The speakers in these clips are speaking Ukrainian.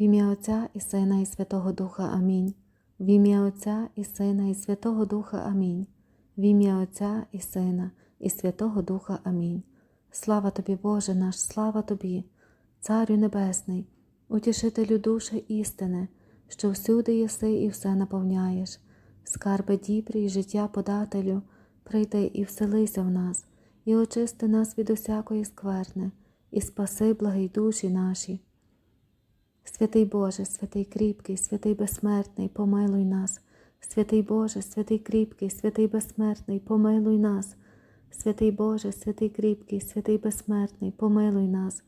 В ім'я Отця і Сина, і Святого Духа Амінь. В ім'я Отця і Сина, і Святого Духа Амінь. В ім'я Отця і Сина, і Святого Духа Амінь. Слава тобі, Боже наш, слава тобі, Царю Небесний, утішителю душі істини, що всюди єси і все наповняєш, скарби дібрі і життя подателю, прийди і вселися в нас, і очисти нас від усякої скверни, і спаси благий душі наші. Святий Боже, святий кріпкий, святий безсмертний, помилуй нас. Святий Боже, святий кріпкий, святий безсмертний, помилуй нас. Святий Боже, святий кріпкий, святий безсмертний, помилуй нас.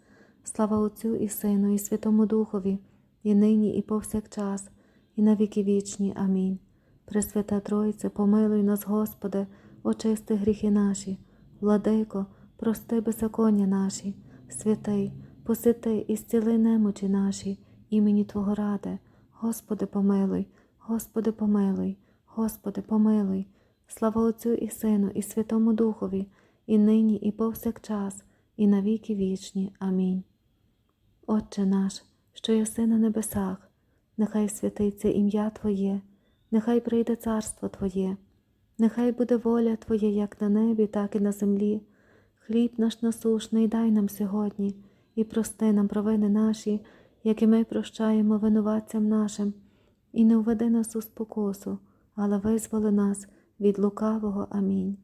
Слава Отцю і Сину, і Святому Духові, і нині, і повсякчас, і на віки вічні. Амінь. Пресвята Тройце, помилуй нас, Господи, очисти гріхи наші, владико, прости беззаконня наші, святий, посити і зціли немочі наші, імені Твого ради, Господи, помилуй, Господи, помилуй, Господи, помилуй, слава Отцю і Сину, і Святому Духові, і нині, і повсякчас, і на віки вічні. Амінь. Отче наш, що єси на небесах, нехай святиться ім'я Твоє, нехай прийде царство Твоє, нехай буде воля Твоя як на небі, так і на землі. Хліб наш насушний дай нам сьогодні, і прости нам провини наші, як і ми прощаємо винуватцям нашим, і не введи нас у спокусу, але визволи нас від лукавого. Амінь.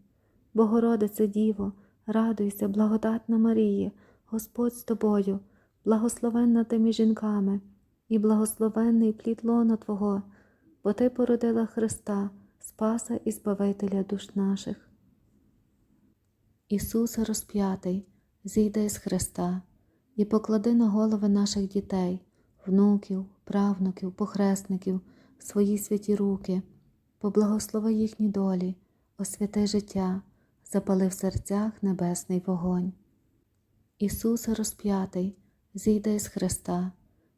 Богородице Діво, радуйся, благодатна Марія, Господь з тобою, благословенна ти між жінками, і благословенний плід лона Твого, бо Ти породила Христа, Спаса і Збавителя душ наших. Ісусе розп'ятий, зійди з Христа і поклади на голови наших дітей, внуків, правнуків, похресників, свої святі руки, поблагослови їхні долі, освяти життя, запали в серцях небесний вогонь. Ісусе розп'ятий, зійди з Христа.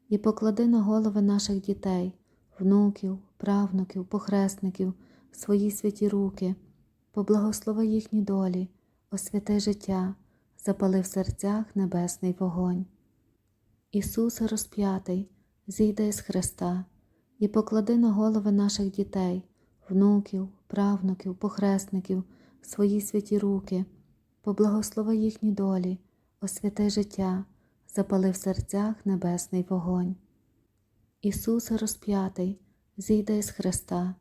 І поклади на голови наших дітей, внуків, правнуків, похресників, свої святі руки, поблагослови їхні долі, освяти життя, запали в серцях небесний вогонь. Ісусе розп'ятий, зійди з Христа і поклади на голови наших дітей, внуків, правнуків, похресників, свої святі руки, поблагослови їхні долі, освяти життя, запали в серцях небесний вогонь. Ісусе розп'ятий, зійди з Христа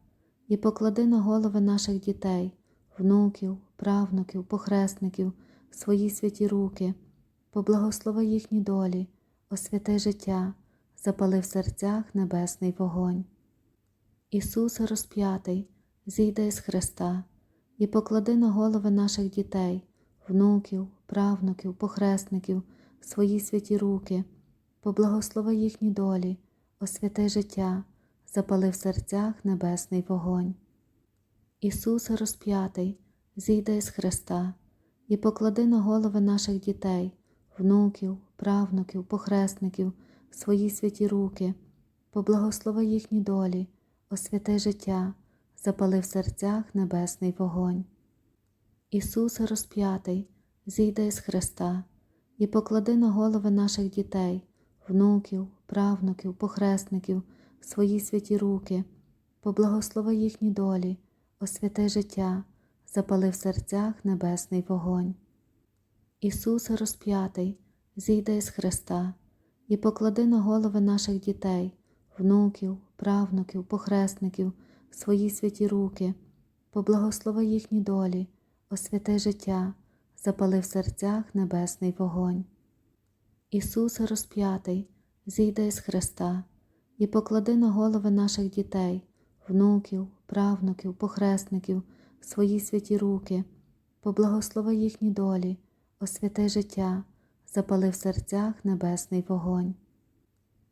і поклади на голови наших дітей, внуків, правнуків, похресників, свої святі руки, поблагослови їхні долі, освяти життя, запали в серцях небесний вогонь. Ісусе розп'ятий, зійди з Христа і поклади на голови наших дітей, внуків, правнуків, похресників, свої святі руки, поблагослови їхні долі, освяти життя, запали в серцях небесний вогонь. Ісусе розп'ятий, зійди з Христа і поклади на голови наших дітей, внуків, правнуків, похресників, свої святі руки, поблагослови їхні долі, освяти життя, запали в серцях небесний вогонь. Ісусе розп'ятий, зійди з Христа. І поклади на голови наших дітей, внуків, правнуків, похресників, свої святі руки, поблагослови їхні долі, освяти життя, запали в серцях небесний вогонь. Ісусе розп'ятий, зійди з Христа і поклади на голови наших дітей, внуків, правнуків, похресників, свої святі руки, поблагослови їхні долі, освяти життя, запали в серцях небесний вогонь. Ісусе розп'ятий, зійди з Христа і поклади на голови наших дітей, внуків, правнуків, похресників, свої святі руки, поблагослови їхні долі, освяти життя, запали в серцях небесний вогонь.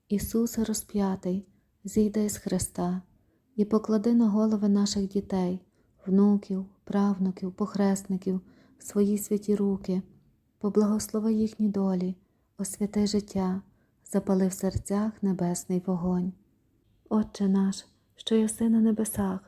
Ісусе розп'ятий, зійди з Христа і поклади на голови наших дітей, внуків, правнуків, похресників, свої святі руки, поблагослови їхні долі, освяти життя, запали в серцях небесний вогонь. Отче наш, що єси на небесах,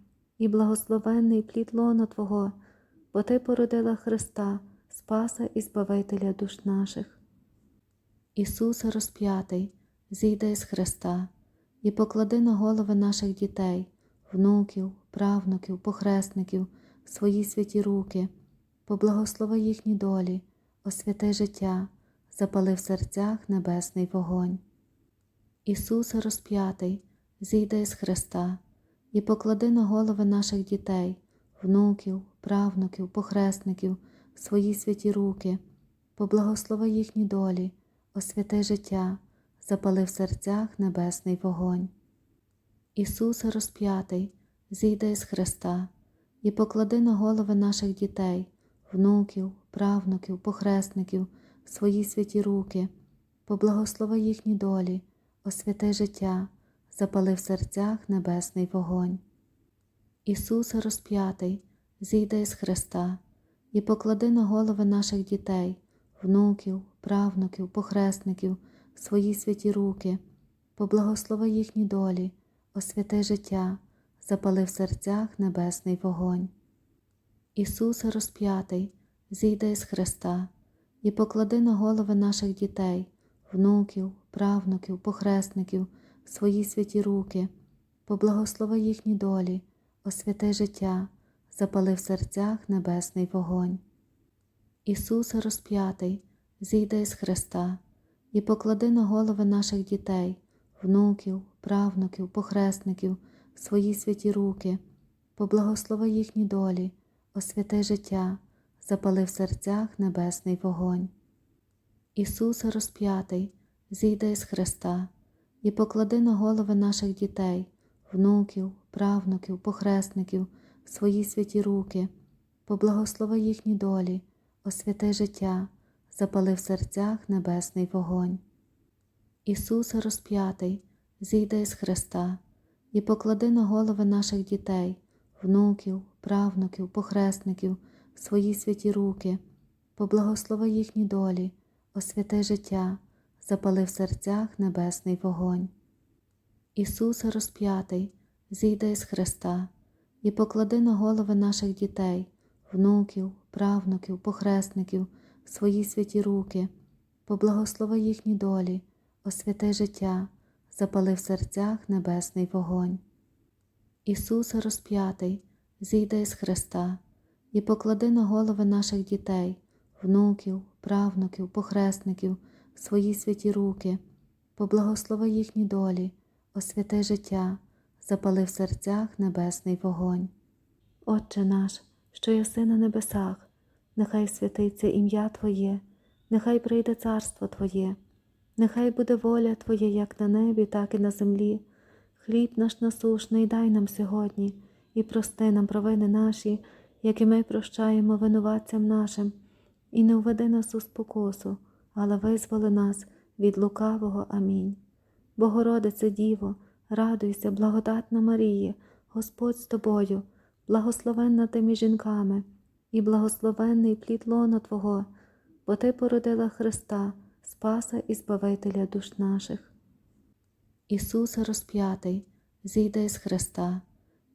і благословенний плід лона Твого, бо Ти породила Христа, Спаса і Збавителя душ наших. Ісусе розп'ятий, зійди з Христа і поклади на голови наших дітей, внуків, правнуків, похресників, свої святі руки, поблагослови їхні долі, освяти життя, запали в серцях небесний вогонь. Ісусе розп'ятий, зійди з Христа і поклади на голови наших дітей, внуків, правнуків, похресників, свої святі руки, поблагослови їхні долі, освяти життя, запали в серцях небесний вогонь. Ісусе розп'ятий, зійди з Христа. І поклади на голови наших дітей, внуків, правнуків, похресників, свої святі руки, поблагослови їхні долі, освяти життя, запали в серцях небесний вогонь. Ісусе розп'ятий, зійди з Христа і поклади на голови наших дітей, внуків, правнуків, похресників, свої святі руки, поблагослови їхні долі, освяти життя, запали в серцях небесний вогонь. Ісусе розп'ятий, зійди з Христа і поклади на голови наших дітей, внуків, правнуків, похресників, свої святі руки, поблагослови їхні долі, освяти життя, запали в серцях небесний вогонь. Ісусе розп'ятий, зійди з Христа і поклади на голови наших дітей, внуків, правнуків, похресників, свої святі руки, поблагослови їхні долі, освяти життя, запали в серцях небесний вогонь. Ісусе розп'ятий, зійди з Христа і поклади на голови наших дітей, внуків, правнуків, похресників, свої святі руки, поблагослови їхні долі, освяти життя, запали в серцях небесний вогонь. Ісусе розп'ятий, зійди з Христа. І поклади на голови наших дітей, внуків, правнуків, похресників, свої святі руки, поблагослови їхні долі, освяти життя, запали в серцях небесний вогонь. Ісусе розп'ятий, зійди з Христа і поклади на голови наших дітей, внуків, правнуків, похресників, свої святі руки, поблагослови їхні долі, освяти життя, запали в серцях небесний вогонь. Ісусе розп'ятий, зійди з Христа і поклади на голови наших дітей, внуків, правнуків, похресників, свої святі руки, поблагослови їхні долі, освяти життя, запали в серцях небесний вогонь. Отче наш, що єси на небесах, нехай святиться ім'я Твоє, нехай прийде царство Твоє, нехай буде воля Твоя як на небі, так і на землі. Хліб наш насушний дай нам сьогодні і прости нам провини наші, як і ми прощаємо винуватцям нашим, і не введи нас у спокусу, але визволи нас від лукавого. Амінь. Богородице Діво, радуйся, благодатна Марія, Господь з тобою, благословенна ти між жінками, і благословенний плід лона Твого, бо Ти породила Христа, Спаса і Збавителя душ наших. Ісусе розп'ятий, зійди з Христа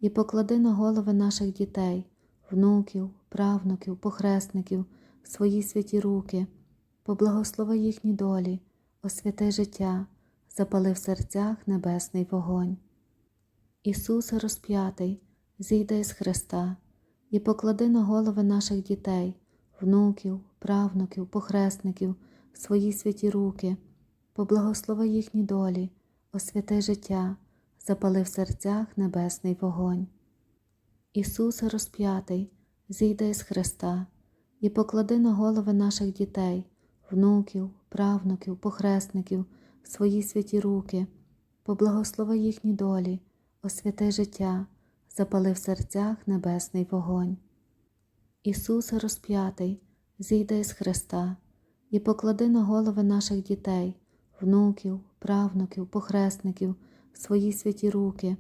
і поклади на голови наших дітей, внуків, правнуків, похресників, свої святі руки, поблагослови їхні долі, освяти життя, запали в серцях небесний вогонь. Ісусе розп'ятий, зійди з Христа і поклади на голови наших дітей, внуків, правнуків, похресників, свої святі руки, поблагослови їхні долі, освяти життя, запали в серцях небесний вогонь. Ісусе розп'ятий, зійди з Христа і поклади на голови наших дітей, внуків, правнуків, похресників, свої святі руки, поблагослови їхні долі, освяти життя, запали в серцях небесний вогонь. Ісусе розп'ятий, зійди з Христа і поклади на голови наших дітей, внуків, правнуків, похресників, в свої святі руки,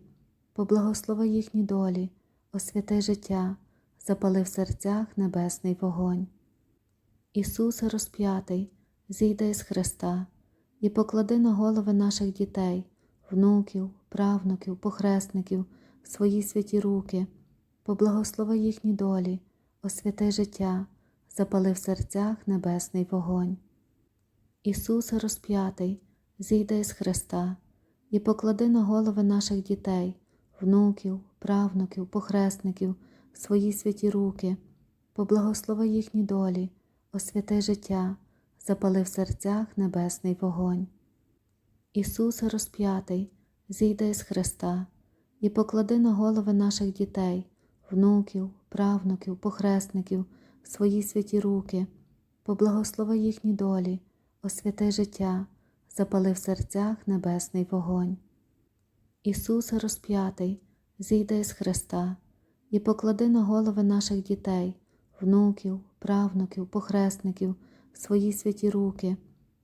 поблагослови їхні долі, освяти життя, запали в серцях небесний вогонь. Ісусе розп'ятий, зійди з Христа і поклади на голови наших дітей, внуків, правнуків, похресників, свої святі руки, поблагослови їхні долі, освяти життя, запали в серцях небесний вогонь. Ісусе розп'ятий, зійди з Христа і поклади на голови наших дітей, внуків, правнуків, похресників, свої святі руки, поблагослови їхні долі, освяти життя, запали в серцях небесний вогонь. Ісусе розп'ятий, зійди з Христа і поклади на голови наших дітей, внуків, правнуків, похресників, свої святі руки, поблагослови їхні долі, освяти життя, запали в серцях небесний вогонь. Ісусе розп'ятий, зійди з Христа і поклади на голови наших дітей, внуків, правнуків, похресників, в свої святі руки,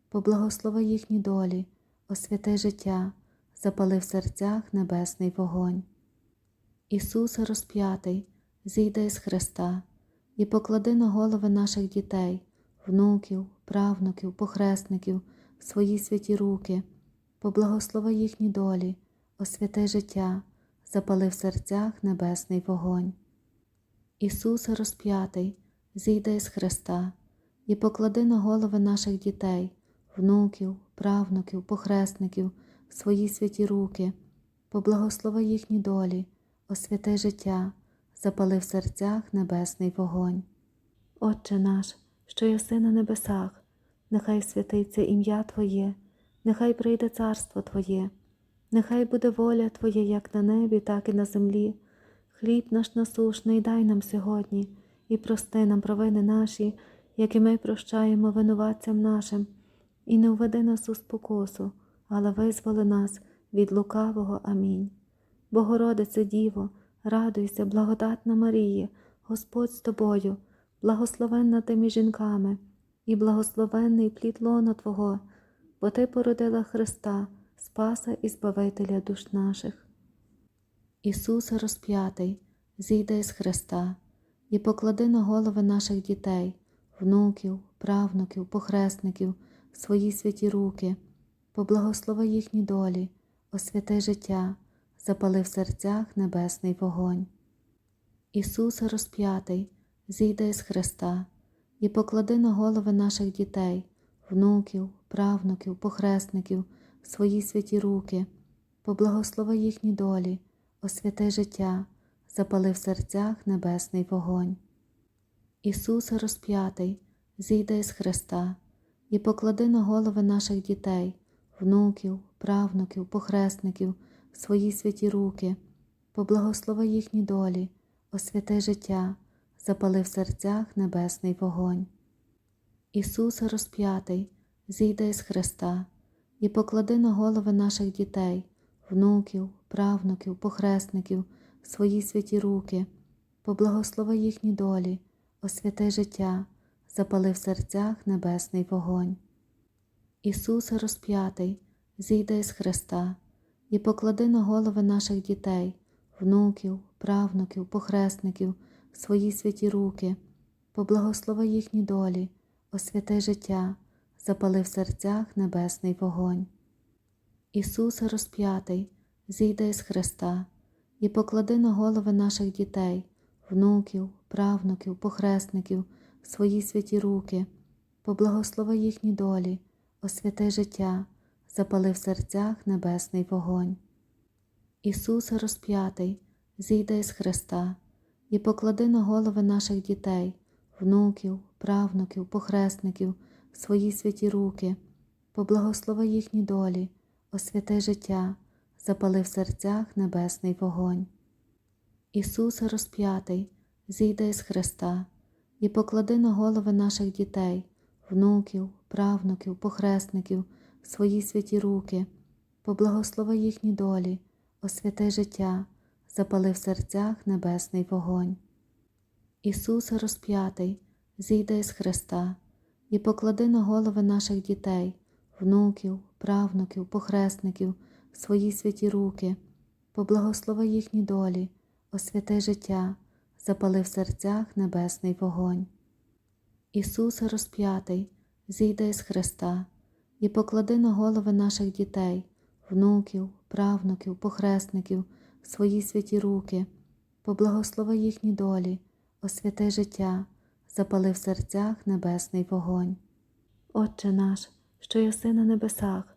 поблагослови їхні долі, освяти життя, запали в серцях небесний вогонь. Ісусе розп'ятий, зійди з Христа і поклади на голови наших дітей, внуків, правнуків, похресників, в свої святі руки, поблагослови їхні долі, освяти життя, запали в серцях небесний вогонь. Ісусе розп'ятий, зійди з Христа і поклади на голови наших дітей, внуків, правнуків, похресників, свої святі руки, поблагослови їхні долі, освяти життя, запали в серцях небесний вогонь. Отче наш, що єси на небесах, нехай святиться ім'я Твоє, нехай прийде царство Твоє, нехай буде воля Твоя як на небі, так і на землі. Хліб наш насушний дай нам сьогодні, і прости нам провини наші, як і ми прощаємо винуватцям нашим, і не введи нас у спокусу, але визволи нас від лукавого. Амінь. Богородице Діво, радуйся, благодатна Марія, Господь з тобою, благословенна ти між жінками, і благословенний плід лона Твого, бо Ти породила Христа, Спаса і Збавителя душ наших. Ісусе розп'ятий, зійди з Христа і поклади на голови наших дітей, внуків, правнуків, похресників, свої святі руки, поблагослови їхні долі, освяти життя, запали в серцях небесний вогонь. Ісусе розп'ятий, зійди з Христа. І поклади на голови наших дітей, внуків, правнуків, похресників, свої святі руки, поблагослови їхні долі, освяти життя, запали в серцях небесний вогонь. Ісусе розп'ятий, зійди з Христа і поклади на голови наших дітей, внуків, правнуків, похресників, свої святі руки, поблагослови їхні долі, освяти життя, запали в серцях небесний вогонь. Ісусе розп'ятий, зійди з Христа і поклади на голови наших дітей, внуків, правнуків, похресників, свої святі руки, поблагослови їхні долі, освяти життя, запали в серцях небесний вогонь. Ісусе розп'ятий, зійди з Христа і поклади на голови наших дітей, внуків, правнуків, похресників, свої святі руки, поблагослови їхні долі, освяти життя, запали в серцях небесний вогонь. Ісусе розп'ятий, зійди з Христа і поклади на голови наших дітей, внуків, правнуків, похресників, свої святі руки, поблагослови їхні долі, освяти життя, запали в серцях небесний вогонь. Ісусе розп'ятий, зійди з Христа. І поклади на голови наших дітей, внуків, правнуків, похресників, свої святі руки, поблагослови їхні долі, освяти життя, запали в серцях небесний вогонь. Ісусе розп'ятий, зійди з Христа і поклади на голови наших дітей, внуків, правнуків, похресників, свої святі руки, поблагослови їхні долі, освяти життя, запали в серцях небесний вогонь. Ісусе розп'ятий, зійди з Христа і поклади на голови наших дітей, внуків, правнуків, похресників, свої святі руки, поблагослови їхні долі, освяти життя, запали в серцях небесний вогонь. Ісусе розп'ятий, зійди з Христа і поклади на голови наших дітей, внуків, правнуків, похресників, свої святі руки, поблагослови їхні долі, освяти життя, запали в серцях небесний вогонь. Отче наш, що єси на небесах,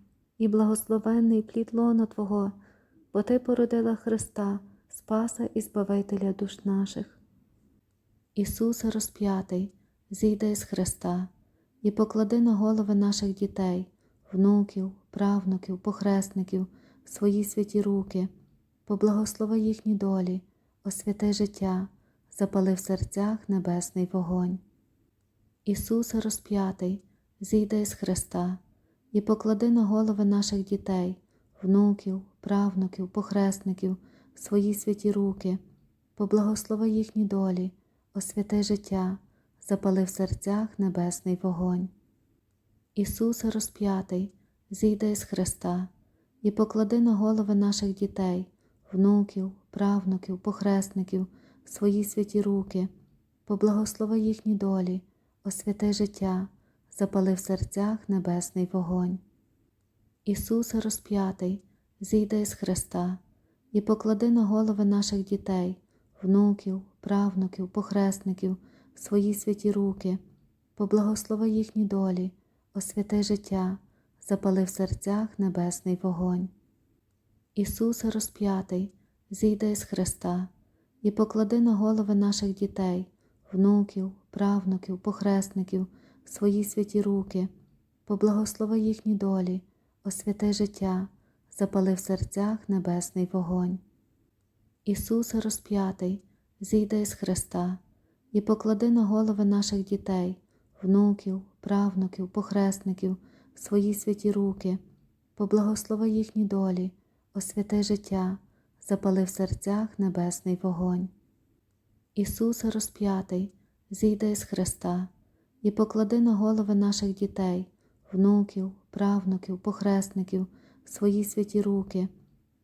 і благословенний плід лона Твого, бо Ти породила Христа, Спаса і Збавителя душ наших. Ісусе розп'ятий, зійди з Христа і поклади на голови наших дітей, внуків, правнуків, похресників, свої святі руки, поблагослови їхні долі, освяти життя, запали в серцях небесний вогонь. Ісусе розп'ятий, зійди з Христа і поклади на голови наших дітей, внуків, правнуків, похресників, свої святі руки, поблагослови їхні долі, освяти життя, запали в серцях небесний вогонь. Ісусе розп'ятий, зійди з Христа. І поклади на голови наших дітей, внуків, правнуків, похресників, свої святі руки, поблагослови їхні долі, освяти життя, запали в серцях небесний вогонь. Ісусе розп'ятий, зійди з Христа і поклади на голови наших дітей, внуків, правнуків, похресників, свої святі руки, поблагослови їхні долі, освяти життя, запали в серцях небесний вогонь. Ісусе розп'ятий, зійди з Христа і поклади на голови наших дітей, внуків, правнуків, похресників, в свої святі руки, поблагослови їхні долі, освяти життя, запали в серцях небесний вогонь. Ісусе розп'ятий, зійди з Христа і поклади на голови наших дітей, внуків, правнуків, похресників, в свої святі руки, поблагослови їхні долі, освяти життя, запали в серцях небесний вогонь. Ісусе розп'ятий, зійди з Христа і поклади на голови наших дітей, внуків, правнуків, похресників, свої святі руки,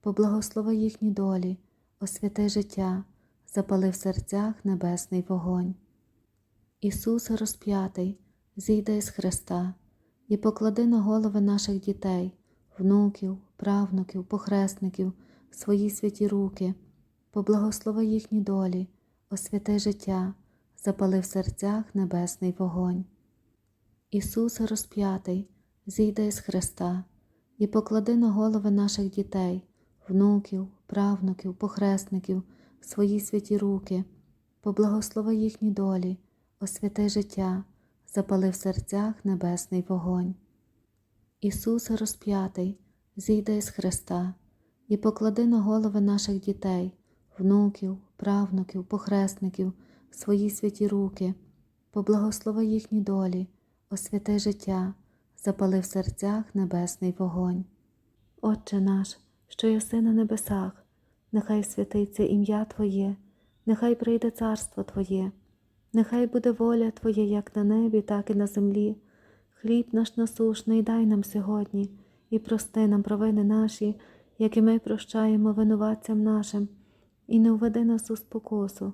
поблагослови їхні долі, освяти життя, запали в серцях небесний вогонь. Ісусе розп'ятий, зійди з Христа. І поклади на голови наших дітей, внуків, правнуків, похресників, свої святі руки, поблагослови їхні долі, освяти життя, запали в серцях небесний вогонь. Ісусе розп'ятий, зійди з Христа і поклади на голови наших дітей, внуків, правнуків, похресників, свої святі руки, поблагослови їхні долі, освяти життя, запали в серцях небесний вогонь. Ісусе розп'ятий, зійди з Христа і поклади на голови наших дітей, внуків, правнуків, похресників, в свої святі руки, поблагослови їхні долі, освяти життя, запали в серцях небесний вогонь. Отче наш, що єси на небесах, нехай святиться ім'я Твоє, нехай прийде царство Твоє, нехай буде воля Твоя як на небі, так і на землі. Хліб наш насушний дай нам сьогодні і прости нам провини наші, як і ми прощаємо винуватцям нашим, і не введи нас у спокусу,